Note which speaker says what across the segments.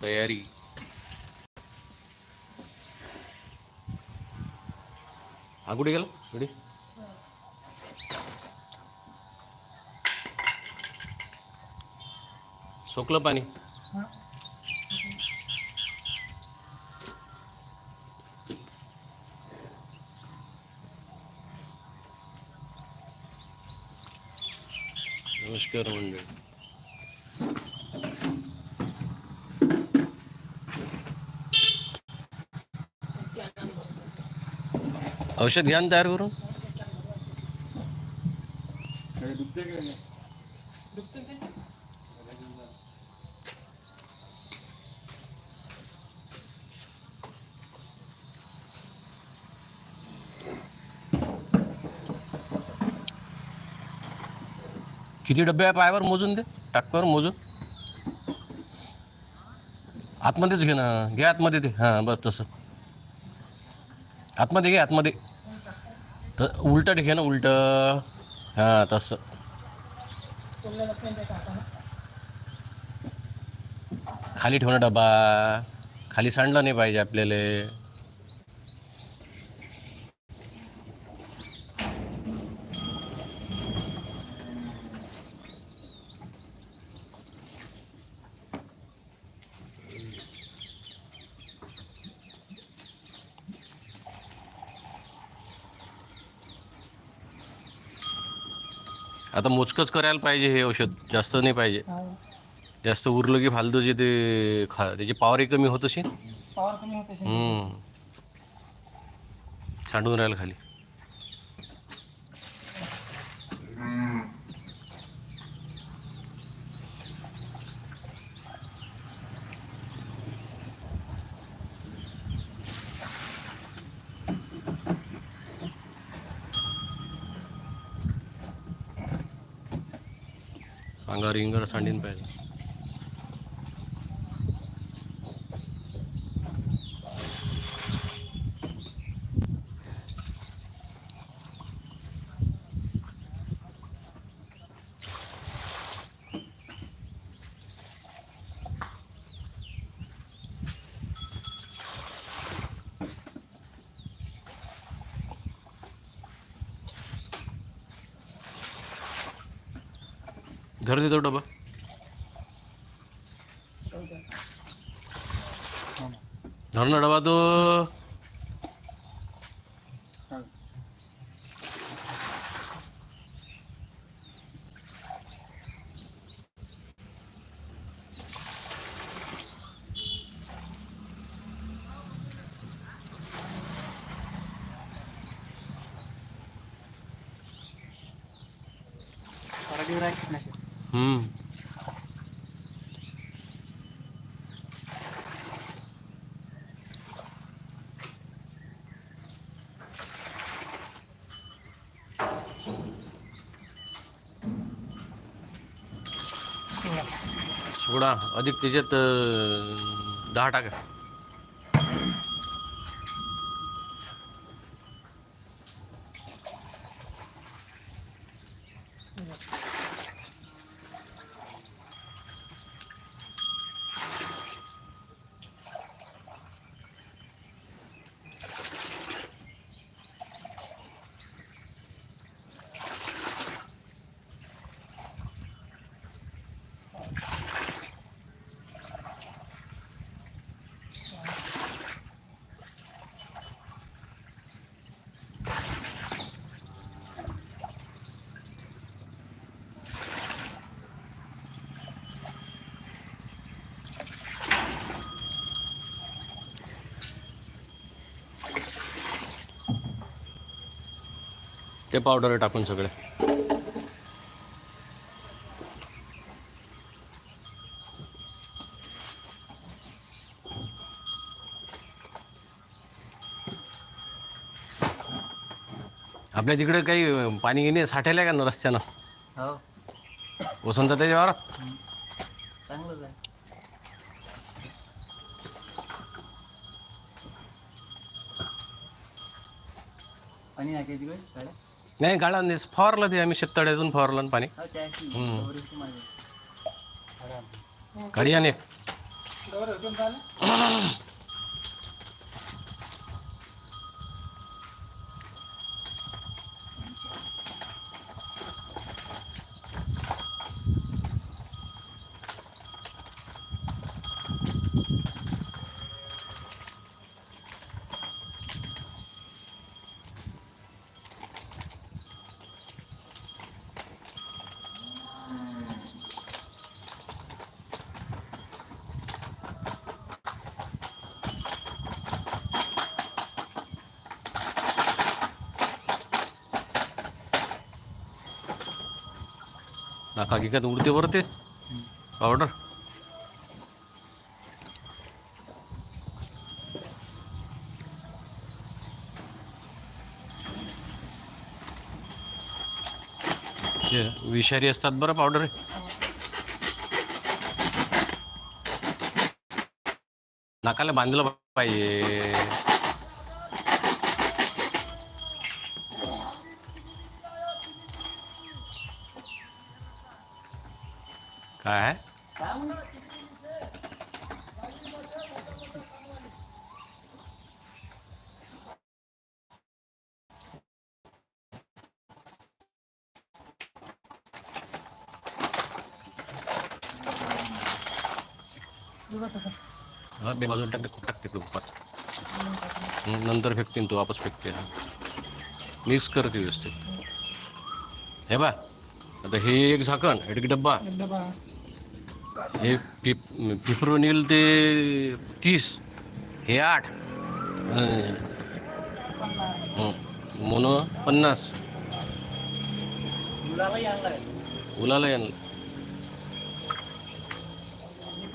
Speaker 1: तयारी. हा कुठे गेला? कुठे सोकलं पाणी. नमस्कार मंडळी. औषध घ्या ना तयार करून किती डबे आहे पायावर? मोजून दे. टाकवर मोजून. आतमध्येच घे ना. घे आतमध्ये ते. हां बस तसं. आतमध्ये घे आतमध्ये. तर उलटं घे ना उलटं. हां तसं. खाली ठेवणं डबा. खाली सांडला नाही पाहिजे आपल्याला. आता मोजकंच करायला पाहिजे हे औषध. जास्त नाही पाहिजे. जास्त उरलं की फालतू जे ते खा त्याची पॉवरही कमी होत असेल.
Speaker 2: पॉवर कमी होते असेल.
Speaker 1: हम्म. सांडून राहिलं खाली. अंगावर इंगावर सांडीन पाहिजे धर देतो डबा धर ना हम्म सोडा अधिक त्याच्यात दहा टाका. ते पावडर टाकून सगळे. आपल्या तिकडे काही पाणी घेणे साठेल का ना रस्त्यानं?
Speaker 2: हो.
Speaker 1: वसंत त्याच्यावर
Speaker 2: चांगलंच आहे. पाणी काही तिकडे गाड्या
Speaker 1: नाही गाळा नाही. फवारलं ते आम्ही शेततळ्यातून फवारलं ना पाणी.
Speaker 2: हो
Speaker 1: नाका गिकात उडते बरं ते? पावडर? विषारी असतात बरं पावडर. नाकाला बांधलं पाहिजे. हा बे बाजूला टाकते खूप टाकते उपात हं, नंतर फेकते तो वापस फेकते हा. मिक्स करते व्यवस्थित. हे बा आता हे एक झाकण हे एक डब्बा. हे पिप पिफ्रोनिल ते तीस हे आठ. मोनो पन्नास. उलाला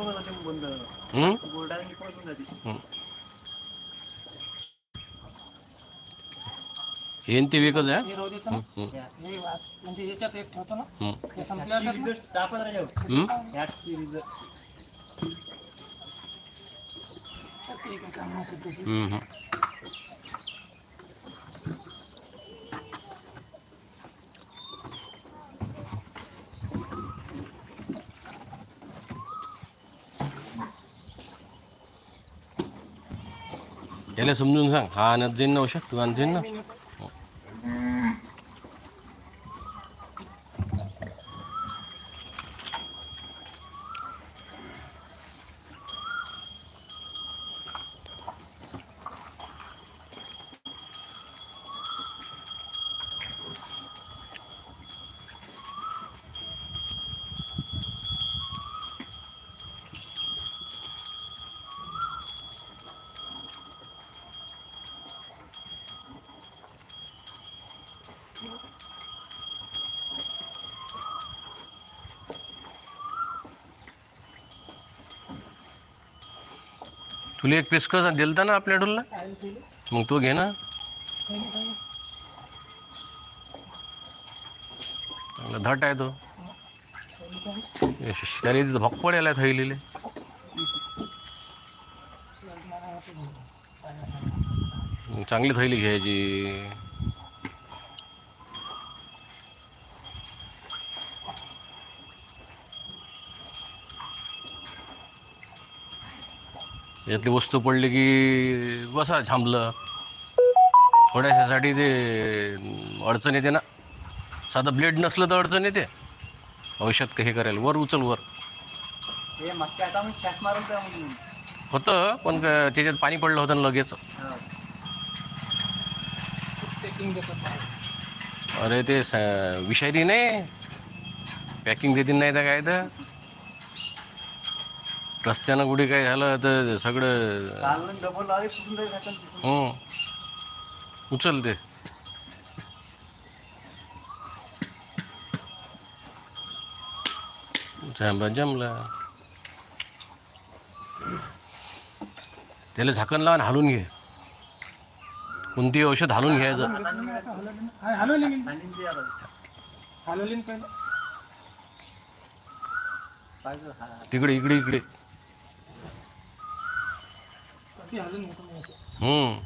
Speaker 2: होते बंद
Speaker 1: हं?
Speaker 2: बोर्डाने निपत होऊन जाते
Speaker 1: हं. हे न ते वेगळंच आहे
Speaker 3: हे राहू देतो
Speaker 1: हं,
Speaker 3: ना.
Speaker 1: हं,
Speaker 3: हे वा- म्हणजे याच्यात एक ठेवतो ना
Speaker 1: हं.
Speaker 3: हे संपल्यावर टाक ना.
Speaker 2: रिझल्ट टाकत राहायचं
Speaker 1: हं?
Speaker 2: ह्याची रिझल्ट
Speaker 3: त्याचं एक काम नसेल त्याची.
Speaker 1: हं, हं. याला समजून सांग हा आणत जाईन ना औषध तू आणत जाईन ना तुला एक पेस कसा दिलता ना आपल्या डोलला? मग तो घे ना. चांगला धट आहे तो.
Speaker 3: काही नाही.
Speaker 1: त्याला तिथं भक पडेल चांगली थैली घ्यायची. यातली वस्तू पडली की बसा झांबलं थोड्याशासाठी ते अडचण येते ना. साधं ब्लेड नसलं तर अडचण येते. औषध हे करायला वर उचल वर. होतं पण त्याच्यात पाणी पडलं होतं ना लगेच. अरे ते विषारी नाही. पॅकिंग देतील नाही तर काय तर. रस्त्यानं कुठे काय झालं तर सगळं
Speaker 2: डबल.
Speaker 1: हं. उचल ते जमला जमला त्याला झाकण लावून हालून घे कोणती औषध हालून घ्यायचं. तिकडे इकडे इकडे हम्म.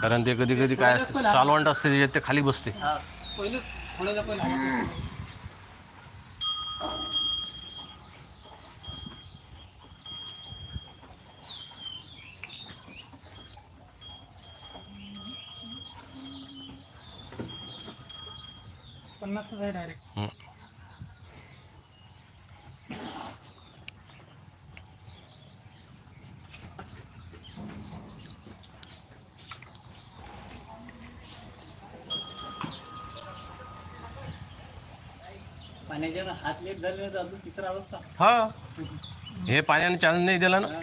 Speaker 1: कारण ते कधी कधी काय असते सालवंट असते त्याच्यात ते खाली बसते.
Speaker 3: पन्नास डायरेक्ट
Speaker 2: पाण्याच्या हात लेट झाले तर अजून तिसरा अवस्था
Speaker 1: हा. हे पाण्याने चान्स नाही दिला ना?
Speaker 2: हा.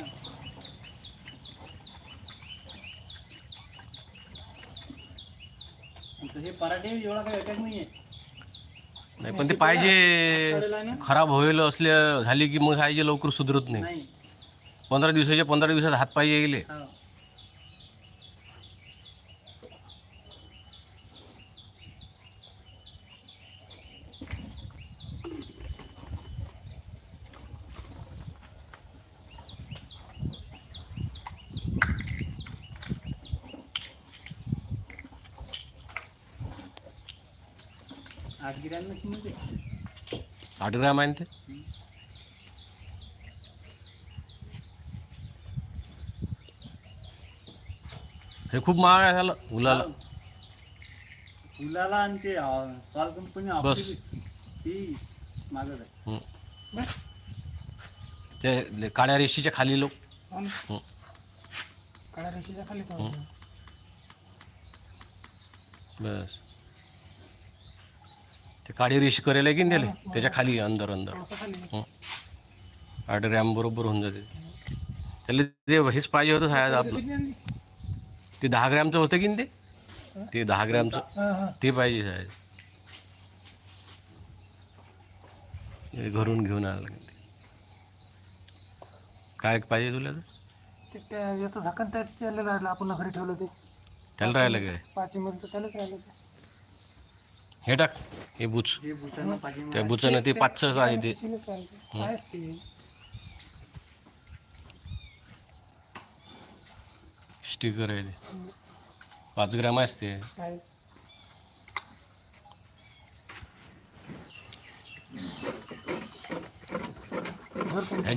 Speaker 2: पराठे एवढा काही अटॅक नाहीये.
Speaker 1: नाही पण ते पाहिजे खराब होईल असले झाली की मग पाहिजे लवकर सुधरत नाही.
Speaker 2: नाही.
Speaker 1: पंधरा दिवसाच्या पंधरा दिवसात हात पाहिजे गेले.
Speaker 2: हा. आठ गिऱ्हाण मशीन मध्ये
Speaker 1: आठ ग्राम आहे ते? हे खूप महाग आहे झालं उलाला.
Speaker 2: फुलाला आणि ते सॉल कंपनी
Speaker 1: बस.
Speaker 2: ती मागत आहे.
Speaker 1: हं.
Speaker 3: बस.
Speaker 1: ते काळ्या रेशीच्या खाली लोक.
Speaker 3: हो. काळ्या रेषेच्या खाली
Speaker 1: बस. ते काळी रेशी करायला की नाही त्याला? त्याच्याखाली अंदर अंदर. आठ ग्रॅम बरोबर होऊन जाते. त्याला ते हेच पाहिजे होतं साहेब आपलं? ते दहा ग्रॅमचं होतं की ते? ते दहा ग्रॅमचं. ते पाहिजे साहेब. हे घरून घेऊन आलं लागेल ते. काय पाहिजे तुला?
Speaker 3: ते आपण घरी ठेवलं ते
Speaker 1: त्याला राहिलं काय?
Speaker 3: पाच एमएलचं त्यालाच राहिलं
Speaker 1: हे टाक हे बुच. त्या बुचानं ते पाचच आहे ते. स्टिकर आहे ते. पाच ग्रॅम असते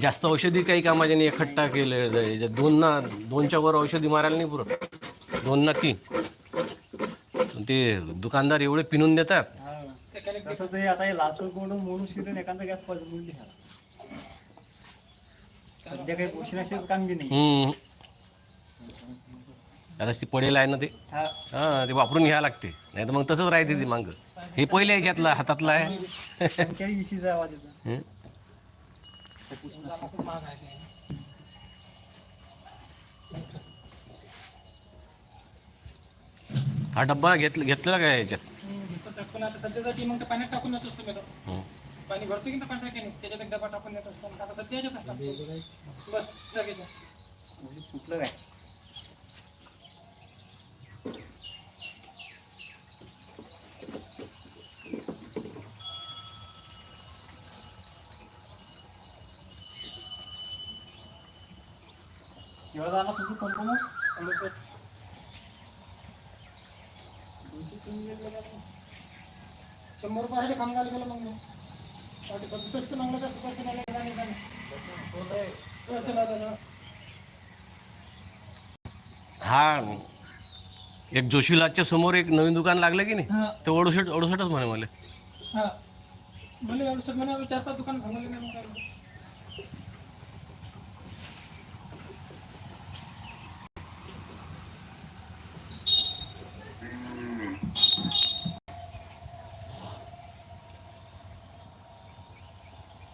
Speaker 1: जास्त औषधी काही कामाचे नाही एकट्टा केले दोन ना दोनच्या वर औषधी मारायला नाही पुरत. दोन ना तीन. ते दुकानदार एवढे पिनून देतात.
Speaker 2: हा. तसं ते आता हे लासूर कोण म्हणून शिरून एखादा गॅस पाहिजे म्हणली सध्या काही पोषणाचे काम बी नाही.
Speaker 1: हम्म. आता ती पडेल आहे ना ते.
Speaker 2: हा.
Speaker 1: हां ते वापरून घ्यावं लागते. नाही तर मग तसंच राहते ते मागं. हे पहिले याच्यातलं हातातलं आहे.
Speaker 2: पंचेचाळीस विशीचा आवाज येतो
Speaker 1: हं?
Speaker 3: खूप महाग आहे ते.
Speaker 1: हा डब्बा घेतला घेतलेला काय याच्यात?
Speaker 3: टाकून आता सध्यासाठी मग ते पाण्यात टाकून येत असतो मी तो.
Speaker 1: हं.
Speaker 3: पाणी भरतो की नाही पांढऱ्या कॅनीत, त्याच्यात एक डबा टाकून येत असतो. आता सध्या याच्यातच टाकतो बस
Speaker 2: म्हणजे कुठलं काय? एवढा जाणार तुझी कंपनी
Speaker 3: आणि ते शंभर रुपये आहे कामगार गेलं मग सदुसष्ट मागलं तर. असं झालं.
Speaker 1: हा एक जोशीलाच्या समोर एक नवीन दुकान लागलं की नाही ते अडुसठ अडुसठच म्हणे मला
Speaker 3: हा सगळं मला चार पाच दुकान सांगले नाही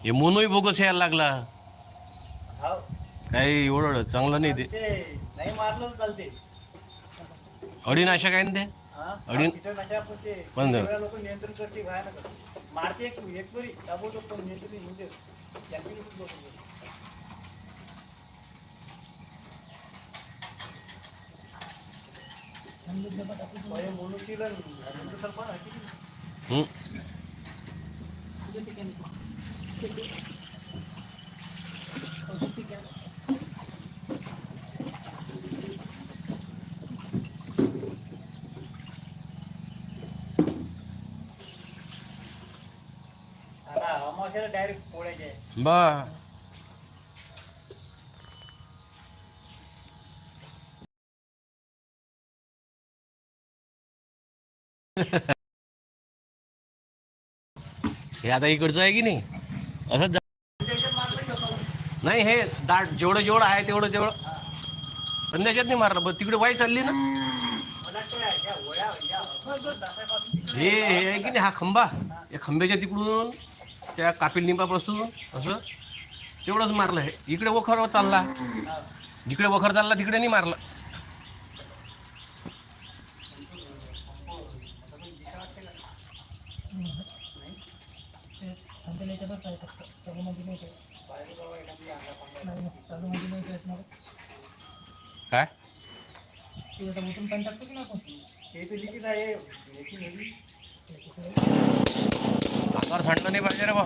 Speaker 1: हे मोनोही बोगस यायला लागला.
Speaker 2: हाव
Speaker 1: काही एवढं चांगलं नाही ते.
Speaker 2: नाही मारलं चालते.
Speaker 1: अडीनाशक आहे ना ते?
Speaker 2: हा?
Speaker 1: अडीन- पण
Speaker 2: लोक नियंत्रण करते मारते एक एक बरी. ताबडतोब पण नियंत्रण म्हणजे. डायरेक्ट पोळ्याचे
Speaker 1: बा. हे आता इकडचं आहे की नाही? असंच जा- नाही हे दाट जेवढं जेवढं आहे तेवढं तेवढं पण त्याच्यात नाही मारलं पण तिकडे वाई चालली ना. हे हे आहे की नाही हा खंबा? या खंब्याच्या तिकडून त्या कापिल निंबापासून असं? तेवढंच मारलं हे. इकडे वखर चालला. जिकडे वखर चालला तिकडे नाही मारलं
Speaker 3: ते याच्यातच आहे फक्त चालूमध्ये नाही काही. नाही नाही, चालूमध्ये नाही काही असणार.
Speaker 1: काय
Speaker 3: ते आता उठून पाणी टाकतो की ना आपण
Speaker 2: हे
Speaker 3: ते कसं आहे?
Speaker 1: अंगावर सांडलं नाही पाहिजे रे बा